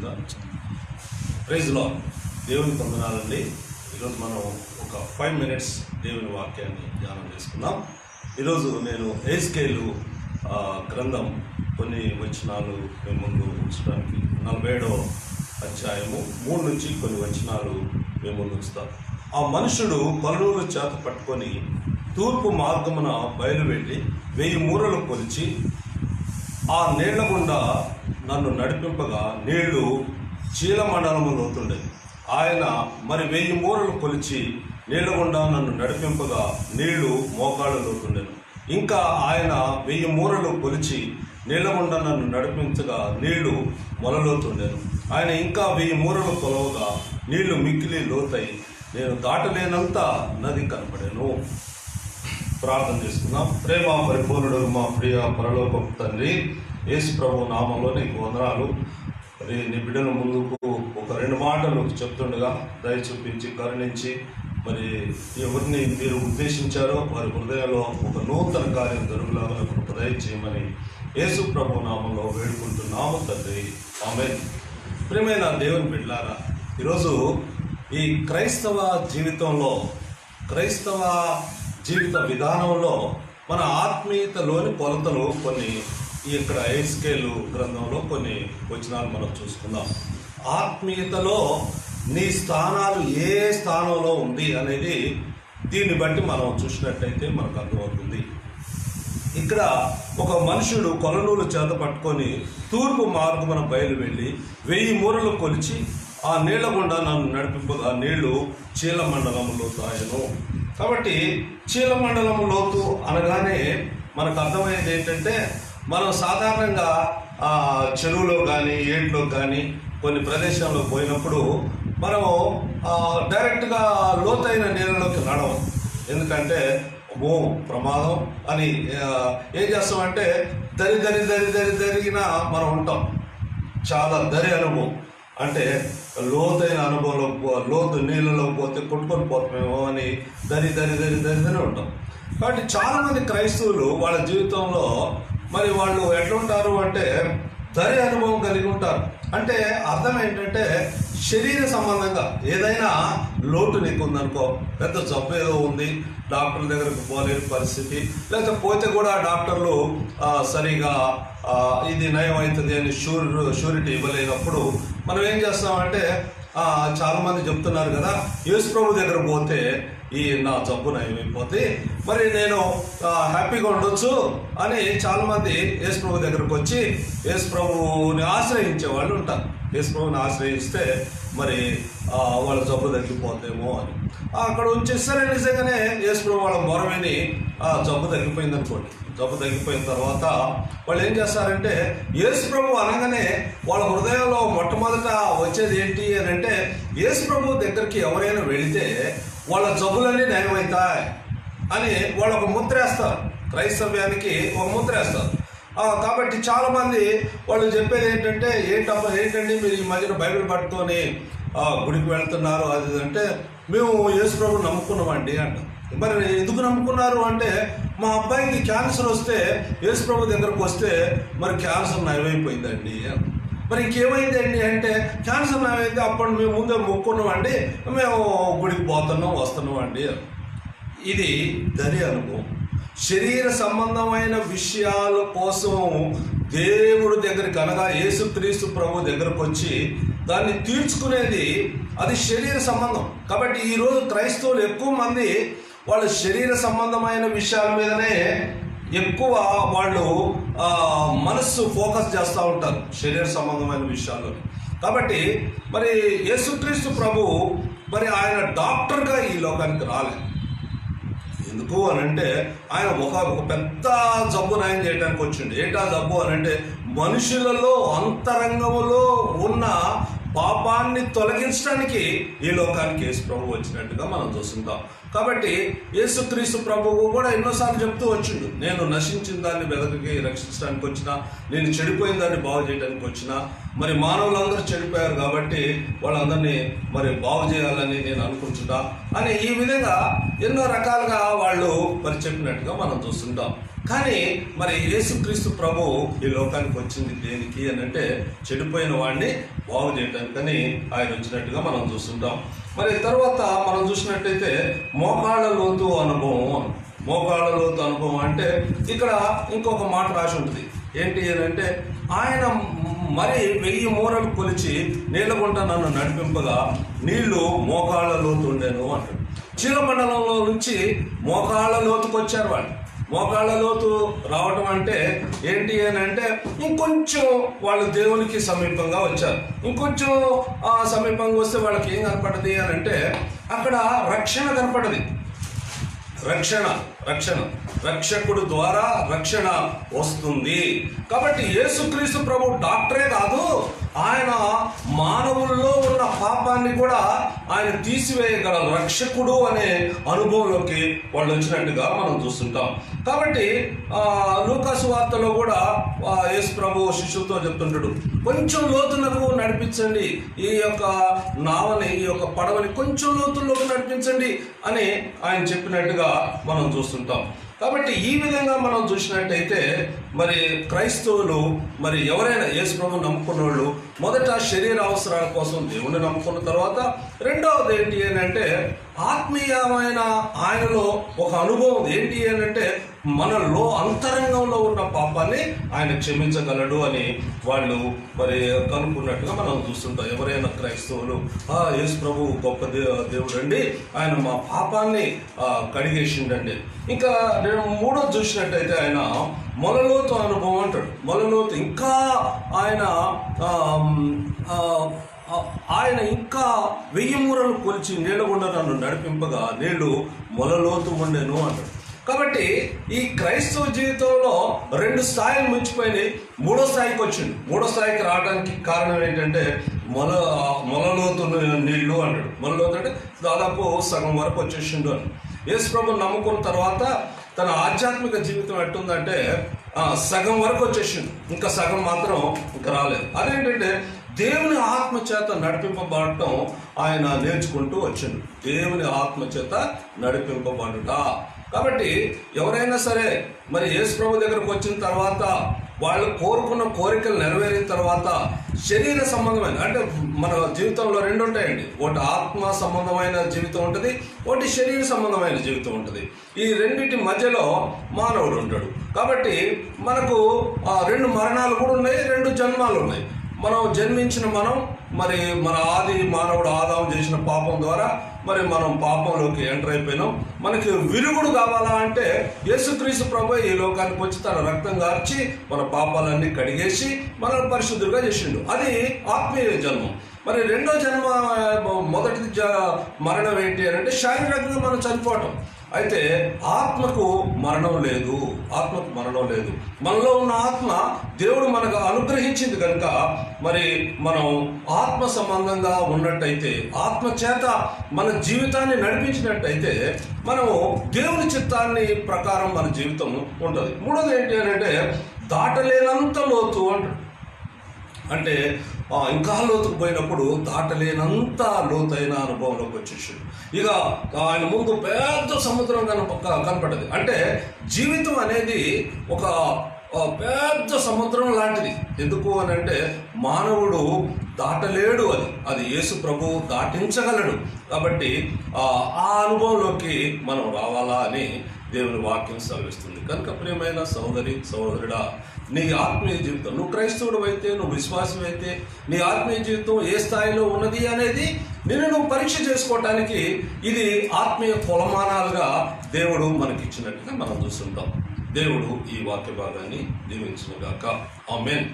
ఉందా ప్రైజ్లో దేవుని పొందనాలండి ఈరోజు మనం ఒక ఫైవ్ మినిట్స్ దేవుని వాక్యాన్ని ధ్యానం చేసుకున్నాం ఈరోజు నేను ఏస్కేలు గ్రంథం కొన్ని వచనాలు మీ ముందు ఉంచడానికి నలభై ఏడవ అధ్యాయము మూడు నుంచి కొన్ని వచనాలు మీ ముందు ఉంచుతాం. ఆ మనుషుడు కొలనూరు చేత పట్టుకొని తూర్పు మార్గమున బయలువెళ్ళి వెయ్యి మూరలు కొలిచి ఆ నీళ్ళ గుండా నన్ను నడిపింపగా నీళ్ళు చీలమండలము లోతుండే. ఆయన మరి వెయ్యి మూరలు కొలిచి నీళ్ళగుండా నన్ను నడిపింపగా నీళ్ళు మోకాళ్ళు లోతుండెను ఇంకా ఆయన వెయ్యి మూరలు కొలిచి నీళ్ళగుండా నన్ను నడిపించగా నీళ్ళు మొలలోతుండెను ఆయన ఇంకా వెయ్యి మూరలు కొలవగా నీళ్ళు మిక్కిలి లోతై నేను దాటలేనంత నది కనపడాను. ప్రార్థన చేసుకుందాం. ప్రేమ పరిపూర్ణుడు మా ప్రియ పరలోకపు తండ్రి యేసు ప్రభు నామంలో నీకు వందనాలు. మరి నీ బిడ్డల ముందుకు ఒక రెండు మాటలు చెప్తుండగా దయ చూపించి కరుణించి మరి ఎవరిని మీరు ఉద్దేశించారో వారి హృదయంలో ఒక నూతన కార్యం జరుగులాగా కృప దయ చేయమని యేసు ప్రభు నామంలో వేడుకుంటున్నాము తండ్రి. ఆమె ప్రియమైన దేవుని బిడ్డారా ఈరోజు ఈ క్రైస్తవ జీవితంలో క్రైస్తవ జీవిత విధానంలో మన ఆత్మీయతలోని కొలతలు కొన్ని ఈ ఇక్కడ ఐస్కేలు గ్రంథంలో కొన్ని వచనాలు మనం చూసుకుందాం. ఆత్మీయతలో నీ స్థానాలు ఏ స్థానంలో ఉంది అనేది దీన్ని బట్టి మనం చూసినట్టయితే మనకు అర్థమవుతుంది. ఇక్కడ ఒక మనుషుడు కొలనూలు చేత పట్టుకొని తూర్పు మార్గమున బయలు వెళ్ళి వెయ్యి మూరలు కొలిచి ఆ నీళ్ళ గుండా నన్ను నడిపింపగా నీళ్ళు చీల మండలంలో తాయను కాబట్టి చీల లోతు అనగానే మనకు అర్థమయ్యేది ఏంటంటే మనం సాధారణంగా చెరువులో కానీ ఏట్లో కానీ కొన్ని ప్రదేశాల్లో పోయినప్పుడు మనం డైరెక్ట్గా లోతైన నీళ్ళలోకి నడవం. ఎందుకంటే ఓ ప్రమాదం అని ఏం చేస్తామంటే దరి దరి దరి దరి దరిగిన మనం ఉంటాం. చాలా దరి అనుభవం. అంటే లోతైన అనుభవంలో లోతు నీళ్ళలో పోతే కొట్టుకొని పోతామేమో అని దరి దరి దరి దరి దరి ఉంటాం. కాబట్టి చాలా మంది క్రైస్తవులు వాళ్ళ జీవితంలో మరి వాళ్ళు ఎట్లుంటారు అంటే దరి అనుభవం కలిగి ఉంటారు. అంటే అర్థం ఏంటంటే శరీర సంబంధంగా ఏదైనా లోటు నీకు ఉందనుకో పెద్ద జబ్బు ఏదో ఉంది డాక్టర్ దగ్గరకు పోలేని పరిస్థితి లేకపోతే పోతే కూడా డాక్టర్లు సరిగా ఇది నయం అవుతుంది అని షూర్ షూరిటీ ఇవ్వలేనప్పుడు మనం ఏం చేస్తామంటే చాలామంది చెప్తున్నారు కదా యేసు ప్రభు దగ్గర పోతే ఈ నా జబ్బు నయమైపోతే మరి నేను హ్యాపీగా ఉండొచ్చు అని చాలామంది యేసుప్రభు యేసు ప్రభు దగ్గరకు వచ్చి యేసు ప్రభుని ఆశ్రయించే వాళ్ళు ఉంటారు. యేసు ప్రభుని ఆశ్రయిస్తే మరి వాళ్ళ జబ్బు తగ్గిపోద్దేమో అని. అక్కడ ఉంచేసరే నిజంగానే యేసుప్రభు వాళ్ళ మొరమని జబ్బు తగ్గిపోయింది అనుకోండి జబ్బు తగ్గిపోయిన తర్వాత వాళ్ళు ఏం చేస్తారంటే యేసు ప్రభు అనగానే వాళ్ళ హృదయంలో మొట్టమొదట వచ్చేది ఏంటి అని అంటే యేసు ప్రభు దగ్గరికి ఎవరైనా వెళితే వాళ్ళ జబ్బులన్నీ నయమవుతాయి అని వాళ్ళు ఒక ముద్ర వేస్తారు. క్రైస్తవ్యానికి ఒక ముద్ర వేస్తారు. కాబట్టి చాలామంది వాళ్ళు చెప్పేది ఏంటంటే ఏంటమ్మా ఏంటండి మీరు ఈ మధ్యన బైబిల్ పట్టుకొని గుడికి వెళ్తున్నారు? అది అంటే మేము యేసు ప్రభు నమ్ముకున్నామండి అంట. మరి ఎందుకు నమ్ముకున్నారు అంటే మా అబ్బాయికి క్యాన్సర్ వస్తే యేసు ప్రభు దగ్గరకు వస్తే మరి క్యాన్సర్ నయమైపోయిందండి మరి ఇంకేమైందండి అంటే క్యాన్సర్ నయమైంది అప్పుడు మేము ముందే మొక్కున్నామండి మేము గుడికి పోతున్నాం వస్తున్నాం అండి ఇది దరి అనుభవం. శరీర సంబంధమైన విషయాల కోసం దేవుడి దగ్గరికి అనగా యేసుక్రీస్తు ప్రభు దగ్గరకు వచ్చి దాన్ని తీర్చుకునేది అది శరీర సంబంధం. కాబట్టి ఈరోజు క్రైస్తవులు ఎక్కువ మంది వాళ్ళ శరీర సంబంధమైన విషయాల మీదనే ఎక్కువ వాళ్ళు మనస్సు ఫోకస్ చేస్తూ ఉంటారు శరీర సంబంధమైన విషయాల్లో కాబట్టి మరి యేసుక్రీస్తు ప్రభు మరి ఆయన డాక్టర్గా ఈ లోకానికి రాలేదు. ఎందుకు అని అంటే ఆయన ఒక ఒక పెద్ద జబ్బు నయం చేయడానికి వచ్చిండు. ఏంటా జబ్బు అని అంటే మనుషులలో అంతరంగములో ఉన్న పాపాన్ని తొలగించడానికి ఈ లోకానికి యేసు ప్రభు వచ్చినట్టుగా మనం చూస్తుంటాం. కాబట్టి యేసుక్రీస్తు ప్రభువు కూడా ఎన్నోసార్లు చెప్తూ వచ్చిండు. నేను నశించిన దాన్ని వెదకకి రక్షించడానికి వచ్చిన నేను చెడిపోయిన దాన్ని బాగు చేయడానికి వచ్చిన మరి మానవులందరూ చెడిపోయారు కాబట్టి వాళ్ళందరినీ మరి బాగు చేయాలని నేను అనుకుంటున్నా అని ఈ విధంగా ఎన్నో రకాలుగా వాళ్ళు మరి చెప్పినట్టుగా మనం చూస్తుంటాం. కానీ మరి యేసుక్రీస్తు ప్రభు ఈ లోకానికి వచ్చింది దేనికి అని అంటే చెడిపోయిన వాడిని బాగు చేయడానికని ఆయన వచ్చినట్టుగా మనం చూస్తుంటాం. మరి తర్వాత మనం చూసినట్టయితే మోకాళ్ళ లోతు అనుభవం మోకాళ్ళ లోతు అనుభవం అంటే ఇక్కడ ఇంకొక మాట రాసి ఉంటుంది. ఏంటి అని అంటే ఆయన మరి వెయ్యి మూరలు కొలిచి నీళ్ళగుంట నన్ను నడిపింపగా నీళ్ళు మోకాళ్ళ లోతు ఉండేను అంటాడు. చీలమండలంలో నుంచి మోకాళ్ళ లోతుకు వచ్చారు వాళ్ళు మోకాళ్ళ లోతు రావటం అంటే ఏంటి అని అంటే ఇంకొంచెం వాళ్ళు దేవునికి సమీపంగా వచ్చారు. ఇంకొంచెం సమీపంగా వస్తే వాళ్ళకి ఏం కనపడది అని అంటే అక్కడ రక్షణ కనపడది. రక్షణ రక్షణ. రక్షకుడు ద్వారా రక్షణ వస్తుంది. కాబట్టి యేసుక్రీస్తు ప్రభు డాక్టరే కాదు ఆయన మానవుల్లో పాపాన్ని కూడా ఆయన తీసివేయగల రక్షకుడు అనే అనుభవంలోకి వాళ్ళు వచ్చినట్టుగా మనం చూస్తుంటాం. కాబట్టి లూకాసు వార్తలో కూడా యేసు ప్రభు శిష్యులతో చెప్తుంటాడు కొంచెం లోతులకు నడిపించండి. ఈ యొక్క నావని ఈ యొక్క పడవని కొంచెం లోతుల్లోకి నడిపించండి అని ఆయన చెప్పినట్టుగా మనం చూస్తుంటాం. కాబట్టి ఈ విధంగా మనం చూసినట్టయితే మరి క్రైస్తవులు మరి ఎవరైనా యేసు ప్రభు నమ్ముకున్న వాళ్ళు మొదట శరీర అవసరాల కోసం దేవుని నమ్ముకున్న తర్వాత రెండవది ఏంటి అని అంటే ఆత్మీయమైన ఆయనలో ఒక అనుభవం ఏంటి అని అంటే మనలో అంతరంగంలో ఉన్న పాపాన్ని ఆయన క్షమించగలడు అని వాళ్ళు మరి కనుక్కున్నట్టుగా మనం చూస్తుంటాం. ఎవరైనా క్రైస్తవులు ఆ యేసు ప్రభు గొప్ప దే దేవుడు అండి ఆయన మా పాపాన్ని కడిగేసిండండి. ఇంకా నేను మూడో చూసినట్టయితే ఆయన మొలలోతు అనుభవం అంటాడు. మొలలోతు ఇంకా ఆయన ఆయన ఇంకా వెయ్యి మూరలు కొలిచి నీళ్ళగుండ నన్ను నడిపింపగా నీళ్ళు మొలలోతు ఉండెను అంటాడు కాబట్టి ఈ క్రైస్తవ జీవితంలో రెండు స్థాయిలు మించిపోయినాయి. మూడో స్థాయికి వచ్చింది. మూడో స్థాయికి రావడానికి కారణం ఏంటంటే మొల మొలలోతు నీళ్ళు అంటాడు మొలలోతు అంటే దాదాపు సగం వరకు వచ్చేసిండు అని యేసు ప్రభు నమ్ముకున్న తర్వాత తన ఆధ్యాత్మిక జీవితం ఎట్టుందంటే సగం వరకు వచ్చేసిండు ఇంకా సగం మాత్రం ఇంకా రాలేదు. అదేంటంటే దేవుని ఆత్మ చేత నడిపింపబడటం ఆయన నేర్చుకుంటూ వచ్చింది దేవుని ఆత్మ చేత నడిపింపబడుట. కాబట్టి ఎవరైనా సరే మరి యేసు ప్రభు దగ్గరకు వచ్చిన తర్వాత వాళ్ళు కోరుకున్న కోరికలు నెరవేరిన తర్వాత శరీర సంబంధమైన అంటే మన జీవితంలో రెండు ఉంటాయండి. ఒకటి ఆత్మ సంబంధమైన జీవితం ఉంటుంది ఒకటి శరీర సంబంధమైన జీవితం ఉంటుంది. ఈ రెండింటి మధ్యలో మానవుడు ఉంటాడు. కాబట్టి మనకు ఆ, రెండు మరణాలు కూడా ఉన్నాయి రెండు జన్మాలు ఉన్నాయి. మనం జన్మించిన మనం మరి మన ఆది మానవుడు ఆదాం చేసిన పాపం ద్వారా మరి మనం పాపంలోకి ఎంటర్ అయిపోయినాం. మనకి విరుగుడు కావాలా అంటే యేసుక్రీస్తు ప్రభు ఈ లోకానికి వచ్చి తన రక్తం గార్చి మన పాపాలన్నీ కడిగేసి మనల్ని పరిశుద్ధులుగా చేసిండు. అది ఆత్మీయ జన్మం. మరి రెండో జన్మ మొదటి జ మరణం ఏంటి అని అంటే శారీరకంగా మనం చనిపోవటం. అయితే ఆత్మకు మరణం లేదు. ఆత్మకు మరణం లేదు. మనలో ఉన్న ఆత్మ దేవుడు మనకు అనుగ్రహించింది కనుక మరి మనం ఆత్మ సంబంధంగా ఉన్నట్టయితే ఆత్మ చేత మన జీవితాన్ని నడిపించినట్టయితే మనము దేవుని చిత్తాన్ని ప్రకారం మన జీవితం ఉంటుంది. మూడోది ఏంటి అని అంటే దాటలేనంత లోతు అంటాడు. అంటే ఇంకా లోతుకు పోయినప్పుడు దాటలేనంత లోతైన అనుభవంలోకి వచ్చేసాడు. ఇక ఆయన ముందు పెద్ద సముద్రం కనప కనపడ్డది. అంటే జీవితం అనేది ఒక పెద్ద సముద్రం లాంటిది. ఎందుకు అని అంటే మానవుడు దాటలేడు అది. అది యేసు ప్రభు దాటించగలడు. కాబట్టి ఆ అనుభవంలోకి మనం రావాలా అని దేవుని వాక్యం సెలవిస్తుంది. కనుక ప్రియమైన సోదరి సహోదరుడా నీ ఆత్మీయ జీవితం. నువ్వు క్రైస్తవుడు అయితే నువ్వు విశ్వాసం అయితే నీ ఆత్మీయ జీవితం ఏ స్థాయిలో ఉన్నది అనేది నిన్ను నువ్వు పరీక్ష చేసుకోవటానికి ఇది ఆత్మీయ కొలమానాలుగా దేవుడు మనకి ఇచ్చినట్టుగా మనం చూస్తుంటాం. దేవుడు ఈ వాక్య భాగాన్ని దీవించిన గాక ఆమెన్.